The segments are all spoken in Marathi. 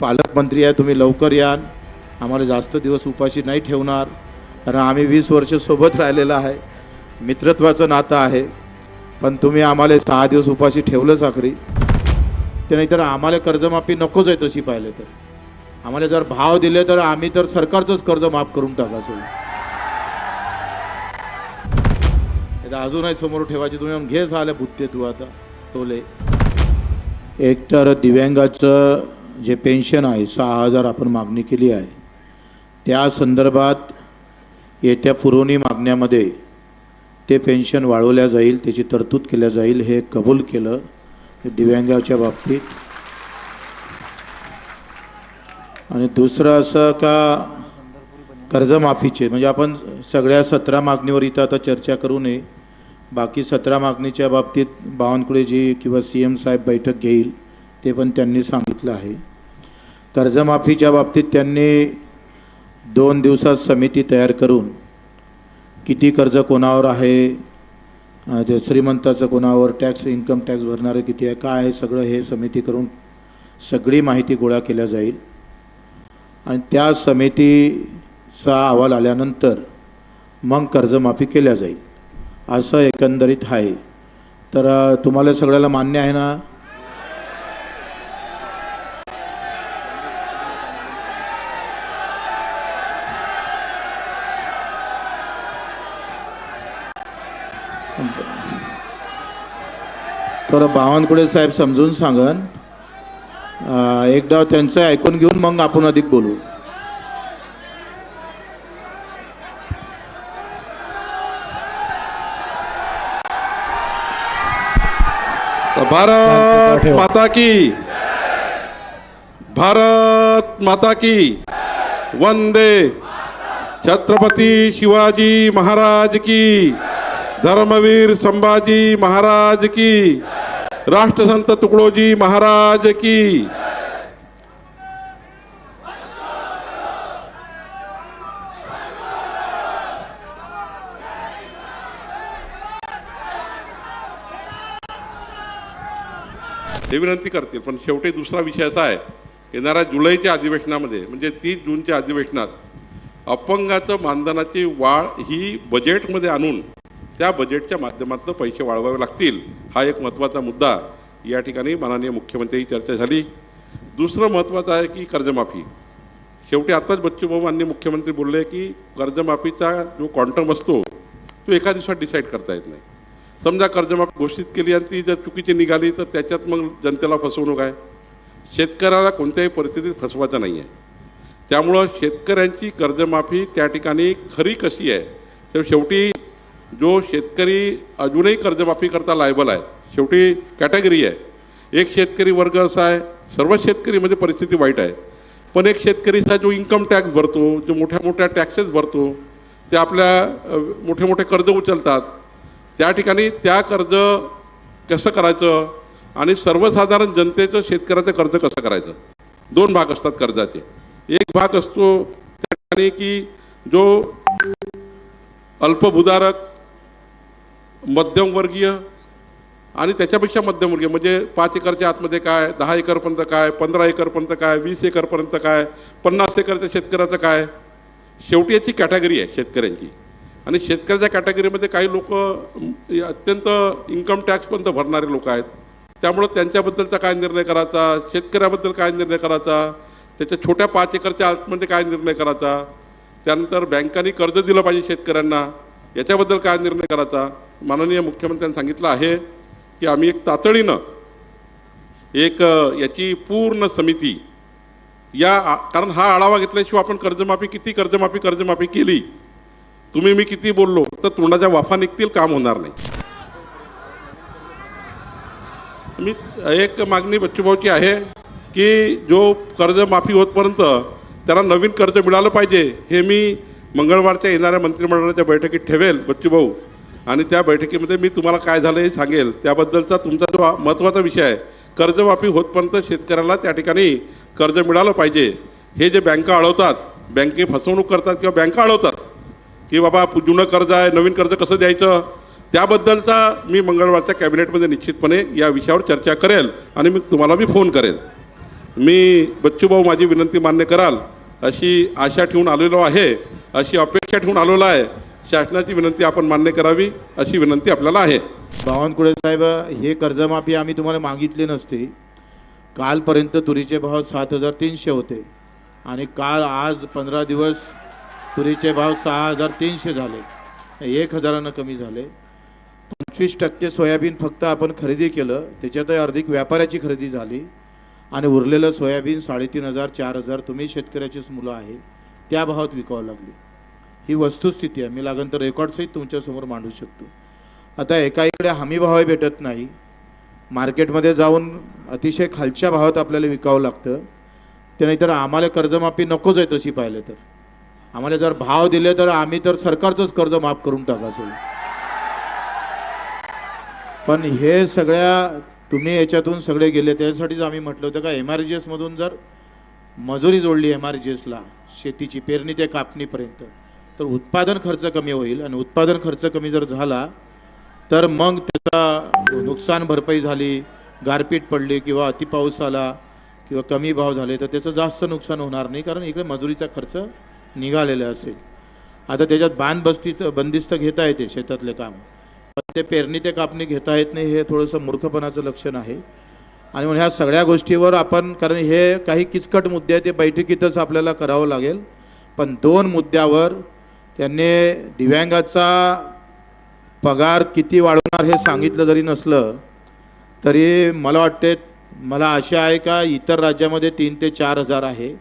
पालकमंत्री आहे तुम्ही लवकर याल आम्हाला जास्त दिवस उपाशी नाही ठेवणार. कारण आम्ही वीस वर्ष सोबत राहिलेलं आहे. मित्रत्वाचं नातं आहे. पण तुम्ही आम्हाला सहा दिवस उपाशी ठेवलं साखरी ते नाहीतर आम्हाला कर्जमाफी नकोच आहे तशी पाहिले तर. आम्हाला जर भाव दिले तर आम्ही तर सरकारचंच कर्ज माफ करून टाकायचो. नाही तर अजूनही समोर ठेवायची. तुम्ही घे झालं बुत्ते तू आता. टोले. एक तर दिव्यांगाचं जे पेन्शन आहे सहा हजार आपण मागणी केली आहे त्या संदर्भात येत्या पुरवणी मागण्यामध्ये ते पेन्शन वाढवल्या जाईल त्याची तरतूद केल्या जाईल हे कबूल केलं दिव्यांगाच्या बाबतीत. आणि दुसरं असं का कर्जमाफीचे म्हणजे आपण सगळ्या सतरा मागणीवर इथं आता चर्चा करू नये. बाकी सतरा मागणीच्या बाबतीत बावनकुळेजी किंवा सी एम साहेब बैठक घेईल ते पण त्यांनी सांगितलं आहे. कर्जमाफीच्या बाबतीत त्यांनी दोन दिवसात समिती तयार करून किती कर्ज कोणावर आहे ते श्रीमंताचं कोणावर टॅक्स इन्कम टॅक्स भरणारे किती आहे काय आहे सगळं हे समिती करून सगळी माहिती गोळा केल्या जाईल. आणि त्या समितीचा अहवाल आल्यानंतर मग कर्जमाफी केल्या जाईल. असं एकंदरीत आहे. तर तुम्हाला सगळ्याला मान्य आहे ना? तर बावनकुळे साहेब समजून सांगन. एकदा त्यांचं ऐकून घेऊन मग आपण अधिक बोलू. भारत माता की. भारत माता की. वंदे. छत्रपती शिवाजी महाराज की. धर्मवीर संभाजी महाराज की. राष्ट्रसंत तुकडोजी महाराज की. हे विनंती करतील पण शेवटी दुसरा विषय असा आहे येणाऱ्या जुलैच्या अधिवेशनामध्ये म्हणजे तीस जूनच्या अधिवेशनात अपंगाचं मानधनाची वाढ ही बजेटमध्ये आणून त्या बजेटच्या माध्यमातून पैसे वाढवावे लागतील हा एक महत्त्वाचा मुद्दा. या ठिकाणी माननीय मुख्यमंत्री चर्चा झाली. दुसरं महत्त्वाचं आहे की कर्जमाफी. शेवटी आत्ताच बच्चूभाऊ माननीय मुख्यमंत्री बोलले की कर्जमाफीचा जो क्वांटम असतो तो एका दिवसात डिसाईड करता येत नाही. समजा कर्जमाफी घोषित केली आणि ती जर चुकीची निघाली तर त्याच्यात मग जनतेला फसवणूक आहे. शेतकऱ्याला कोणत्याही परिस्थितीत फसवायचं नाही आहे त्यामुळं शेतकऱ्यांची कर्जमाफी त्या ठिकाणी खरी कशी आहे तर शेवटी जो शेतकरी अजूनही कर्जमाफी करता लायबल आहे शेवटी कॅटेगरी आहे. एक शेतकरी वर्ग असा आहे सर्व म्हणजे परिस्थिती वाईट आहे. पण एक शेतकरीचा जो इन्कम टॅक्स भरतो जो मोठ्या मोठ्या टॅक्सेस भरतो ते आपल्या मोठे मोठे कर्ज उचलतात. त्या ठिकाणी त्या कर्ज कसं करायचं आणि सर्वसाधारण जनतेचं शेतकऱ्याचं कर्ज कसं करायचं? दोन भाग असतात कर्जाचे. एक भाग असतो त्या ठिकाणी की जो अल्पभूधारक मध्यमवर्गीय आणि त्याच्यापेक्षा मध्यमवर्गीय म्हणजे पाच एकरच्या आतमध्ये काय दहा एकरपर्यंत काय पंधरा एकरपर्यंत काय वीस एकरपर्यंत काय पन्नास एकरच्या शेतकऱ्याचं काय शेवटी याची कॅटेगरी आहे शेतकऱ्यांची. आणि शेतकऱ्याच्या कॅटेगरीमध्ये काही लोक अत्यंत इन्कम टॅक्सपर्यंत भरणारे लोक आहेत. त्यामुळं त्यांच्याबद्दलचा काय निर्णय करायचा शेतकऱ्याबद्दल काय निर्णय करायचा त्याच्या छोट्या पाच एकरच्या आतमध्ये काय निर्णय करायचा त्यानंतर बँकांनी कर्ज दिलं पाहिजे शेतकऱ्यांना याच्याबद्दल काय निर्णय करायचा? माननीय मुख्यमंत्र्यांनी सांगितलं आहे की आम्ही एक तातडीनं एक याची पूर्ण समिती या कारण हा आढावा घेतल्याशिवाय आपण कर्जमाफी किती कर्जमाफी कर्जमाफी केली? तुम्ही मी किती बोललो? तर तोंडाच्या वाफा निघतील काम होणार नाही. मी एक मागणी बच्चूभाऊची आहे की जो कर्जमाफी होतपर्यंत त्याला नवीन कर्ज मिळालं पाहिजे हे मी मंगळवारच्या येणाऱ्या मंत्रिमंडळाच्या बैठकीत ठेवेल बच्चूभाऊ. आणि त्या बैठकीमध्ये मी तुम्हाला काय झालं हे सांगेल. त्याबद्दलचा तुमचा जो महत्त्वाचा विषय आहे कर्जमाफी होतपर्यंत शेतकऱ्याला त्या ठिकाणी कर्ज मिळालं पाहिजे. हे जे बँका अडवतात बँके फसवणूक करतात किंवा बँका अडवतात की बाबा जुनं कर्ज आहे नवीन कर्ज कसं द्यायचं? त्याबद्दलचा मी मंगळवारच्या कॅबिनेटमध्ये निश्चितपणे या विषयावर चर्चा करेल आणि मी तुम्हाला मी फोन करेल. मी बच्चूभाऊ माझी विनंती मान्य कराल अशी आशा ठेवून आलेलो आहे. अशी अपेक्षा ठेवून आलेलो आहे. शासनाची विनंती आपण मान्य करावी अशी विनंती आपल्याला आहे. बावनकुळे साहेब हे कर्जमाफी आम्ही तुम्हाला मागितली नसती. कालपर्यंत तुरीचे भाव सात हजार तीनशे होते. आणि काल आज पंधरा दिवस तुरीचे भाव सहा हजार तीनशे झाले. एक हजारानं कमी झाले. पंचवीस टक्के सोयाबीन फक्त आपण खरेदी केलं. त्याच्यातही अधिक व्यापाऱ्याची खरेदी झाली. आणि उरलेलं सोयाबीन साडेतीन हजार चार हजार तुम्ही शेतकऱ्याचीच मुलं आहे. त्या भावात विकावं लागली. ही वस्तुस्थिती आहे. मी लागन तर रेकॉर्डसहित तुमच्यासमोर मांडू शकतो. आता एका इकडे हमी भावही भेटत नाही. मार्केटमध्ये जाऊन अतिशय खालच्या भावात आपल्याला विकावं लागतं. ते नाहीतर आम्हाला कर्जमाफी नकोच आहे तशी पाहिलं तर. आम्हाला जर भाव दिले तर आम्ही तर सरकारचंच कर्ज माफ करून टाकायचो. पण हे सगळ्या तुम्ही याच्यातून सगळे गेले त्यासाठीच आम्ही म्हटलं होतं का एम आर जी एसमधून जर मजुरी जोडली एम आर जी एसला शेतीची पेरणी ते कापणीपर्यंत. तर उत्पादन खर्च कमी होईल आणि उत्पादन खर्च कमी जर झाला तर मग त्याचा नुकसान भरपाई झाली गारपीट पडली किंवा अतिपाऊस आला किंवा कमी भाव झाले तर त्याचं जास्त नुकसान होणार नाही कारण इकडे मजुरीचा खर्च निघालेला असेल. आता त्याच्यात बांध बंदिस्त घेता येते शेतातले काम. पण ते पेरणी ते कापणी घेता येत नाही हे थोडंसं मूर्खपणाचं लक्षण आहे. आणि म्हणून ह्या सगळ्या गोष्टीवर आपण कारण हे काही किचकट मुद्दे आहेत ते बैठकीतच आपल्याला करावं लागेल. पण दोन मुद्द्यावर त्यांनी दिव्यांगाचा पगार किती वाढवणार हे सांगितलं जरी नसलं तरी मला वाटते मला आशा आहे का इतर राज्यामध्ये तीन ते चार हजार आहे.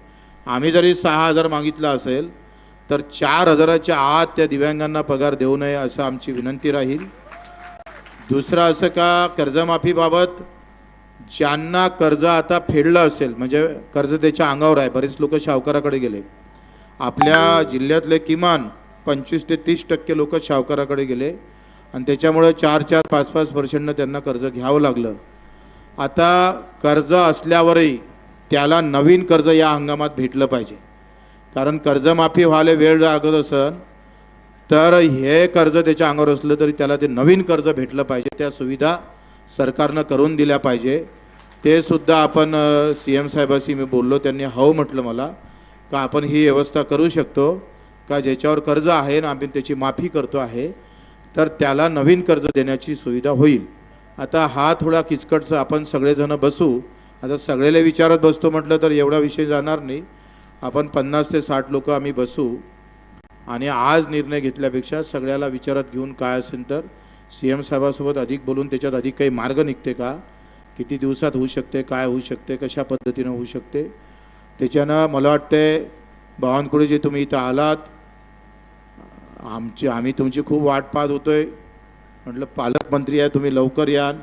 आम्ही जरी सहा हजार मागितला असेल तर चार हजाराच्या आत त्या दिव्यांगांना पगार देऊ नये असं आमची विनंती राहील. दुसरं असं का कर्जमाफीबाबत ज्यांना कर्ज आता फेडलं असेल म्हणजे कर्ज त्याच्या अंगावर आहे बरेच लोक सावकाराकडे गेले. आपल्या जिल्ह्यातले किमान पंचवीस ते तीस टक्के लोक सावकाराकडे गेले. आणि त्याच्यामुळं चार चार पाच पाच पर्सेंटनं त्यांना कर्ज घ्यावं लागलं. आता कर्ज असल्यावरही त्याला नवीन कर्ज या हंगामात भेटलं पाहिजे. कारण कर्जमाफी व्हायला वेळ लागत असन तर हे कर्ज त्याच्या अंगावर असलं तरी त्याला ते नवीन कर्ज भेटलं पाहिजे. त्या सुविधा सरकारनं करून दिल्या पाहिजे. ते सुद्धा आपण सी एम साहेबाशी मी बोललो त्यांनी हो म्हटलं मला का आपण ही व्यवस्था करू शकतो का ज्याच्यावर कर्ज आहे ना आम्ही त्याची माफी करतो आहे तर त्याला नवीन कर्ज देण्याची सुविधा होईल. आता हा थोडा किचकटचा आपण सगळेजणं बसू. आता सगळेला विचारत बसतो म्हटलं तर एवढा विषय जाणार नाही. आपण पन्नास ते साठ लोक आम्ही बसू. आणि आज निर्णय घेतल्यापेक्षा सगळ्याला विचारात घेऊन काय असेल तर सी एम साहेबासोबत अधिक बोलून त्याच्यात अधिक काही मार्ग निघते का? किती दिवसात होऊ शकते काय होऊ शकते कशा पद्धतीनं होऊ शकते? त्याच्यानं मला वाटते बावनकुळे जे तुम्ही इथं आलात आमची आम्ही तुमची खूप वाट पाहत होतोय. म्हटलं पालकमंत्री आहे तुम्ही लवकर यान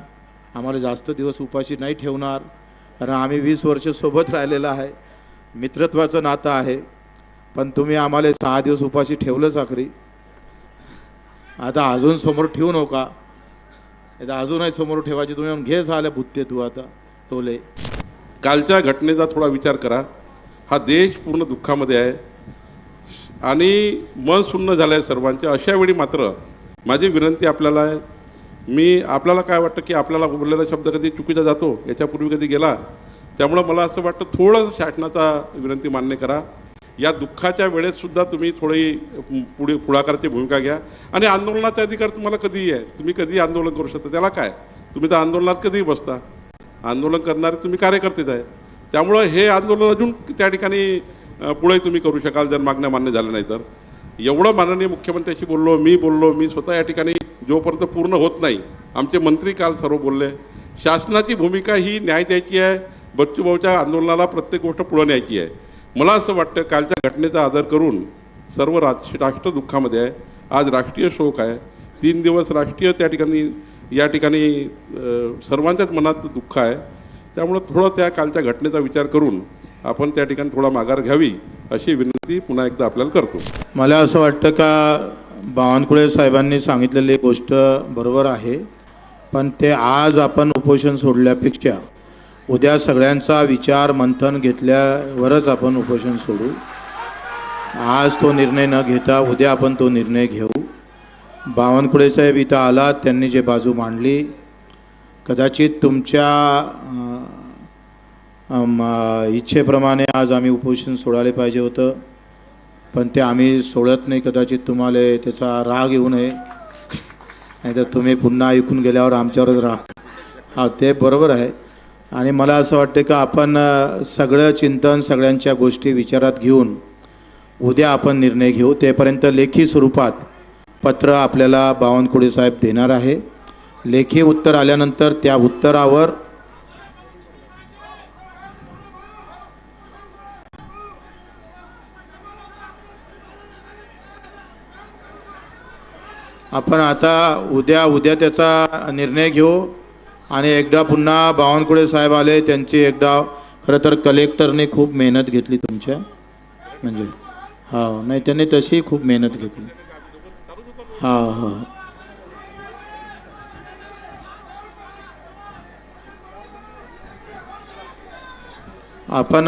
आम्हाला जास्त दिवस उपाशी नाही ठेवणार. कारण आम्ही वीस वर्ष सोबत राहिलेलं आहे. मित्रत्वाचं नातं आहे. पण तुम्ही आम्हाला सहा दिवस उपाशी ठेवलंच आखरी. आता अजून समोर ठेवू नका. आता अजूनही समोर ठेवायची. तुम्ही घे झाल्या भुत्ते तू आता. टोले. कालच्या घटनेचा थोडा विचार करा. हा देश पूर्ण दुःखामध्ये आहे. आणि मन सुन्न झालं आहे सर्वांचे. अशा वेळी मात्र माझी विनंती आपल्याला आहे. मी आपल्याला काय वाटतं की आपल्याला बोललेला शब्द कधी चुकीचा जातो याच्यापूर्वी कधी गेला? त्यामुळं मला असं वाटतं थोडं शासनाचा विनंती मान्य करा. या दुःखाच्या वेळेतसुद्धा तुम्ही थोडी पुढे पुढाकाराची भूमिका घ्या. आणि आंदोलनाचा अधिकार तुम्हाला कधीही आहे. तुम्ही कधीही आंदोलन करू शकता. त्याला काय? तुम्ही तर आंदोलनात कधीही बसता. आंदोलन करणारे तुम्ही कार्यकर्तेच आहे. त्यामुळं हे आंदोलन अजून त्या ठिकाणी पुढे तुम्ही करू शकाल जर मागण्या मान्य झाल्या नाही तर. एवढं माननीय मुख्यमंत्र्याशी बोललो मी बोललो मी स्वतः या ठिकाणी जोपर्यंत पूर्ण होत नाही आमचे मंत्री काल सर्व बोलले. शासनाची भूमिका ही न्याय द्यायची आहे. बच्चूभाऊच्या आंदोलनाला प्रत्येक गोष्ट पुढं न्यायची आहे. मला असं वाटतं कालच्या घटनेचा आदर करून सर्व राज राष्ट्र दुःखामध्ये आहे. आज राष्ट्रीय शोक आहे. तीन दिवस राष्ट्रीय त्या ठिकाणी या ठिकाणी सर्वांच्याच मनात दुःख आहे. त्यामुळं थोडं त्या कालच्या घटनेचा विचार करून आपण त्या ठिकाणी थोडा माघार घ्यावी अशी विनंती पुन्हा एकदा आपल्याला करतो. मला असं वाटतं का बावनकुळे साहेबांनी सांगितलेली गोष्ट बरोबर आहे. पण ते आज आपण उपोषण सोडल्यापेक्षा उद्या सगळ्यांचा विचार मंथन घेतल्यावरच आपण उपोषण सोडू. आज तो निर्णय न घेता उद्या आपण तो निर्णय घेऊ. बावनकुळे साहेब इथं आलात त्यांनी जे बाजू मांडली. कदाचित तुमच्या इच्छेप्रमाणे आज आम्ही उपोषण सोडायला पाहिजे होतं. पण ते आम्ही सोडत नाही कदाचित तुम्हाला त्याचा राग येऊ नये. नाहीतर तुम्ही पुन्हा ऐकून गेल्यावर आमच्यावरच राग. हा ते बरोबर आहे. आणि मला असं वाटतं की आपण सगळं चिंतन सगळ्यांच्या गोष्टी विचारात घेऊन उद्या आपण निर्णय घेऊ. तेपर्यंत लेखी स्वरूपात पत्र आपल्याला बावनकुळे साहेब देणार आहे. लेखी उत्तर आल्यानंतर त्या उत्तरावर आपण आता उद्या उद्या त्याचा निर्णय घेऊ. आणि एकदा पुन्हा बावनकुळे साहेब आले त्यांची एकदा खरं तर कलेक्टरने खूप मेहनत घेतली तुमच्या म्हणजे हा नाही त्यांनी तशी खूप मेहनत घेतली. हा हा. आपण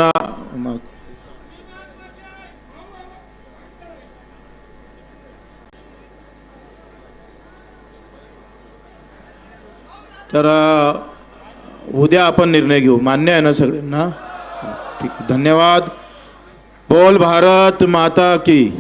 तर उद्या आपण निर्णय घेऊ. मान्य आहे ना सगळ्यांना? ठीक. धन्यवाद. बोल भारत माता की.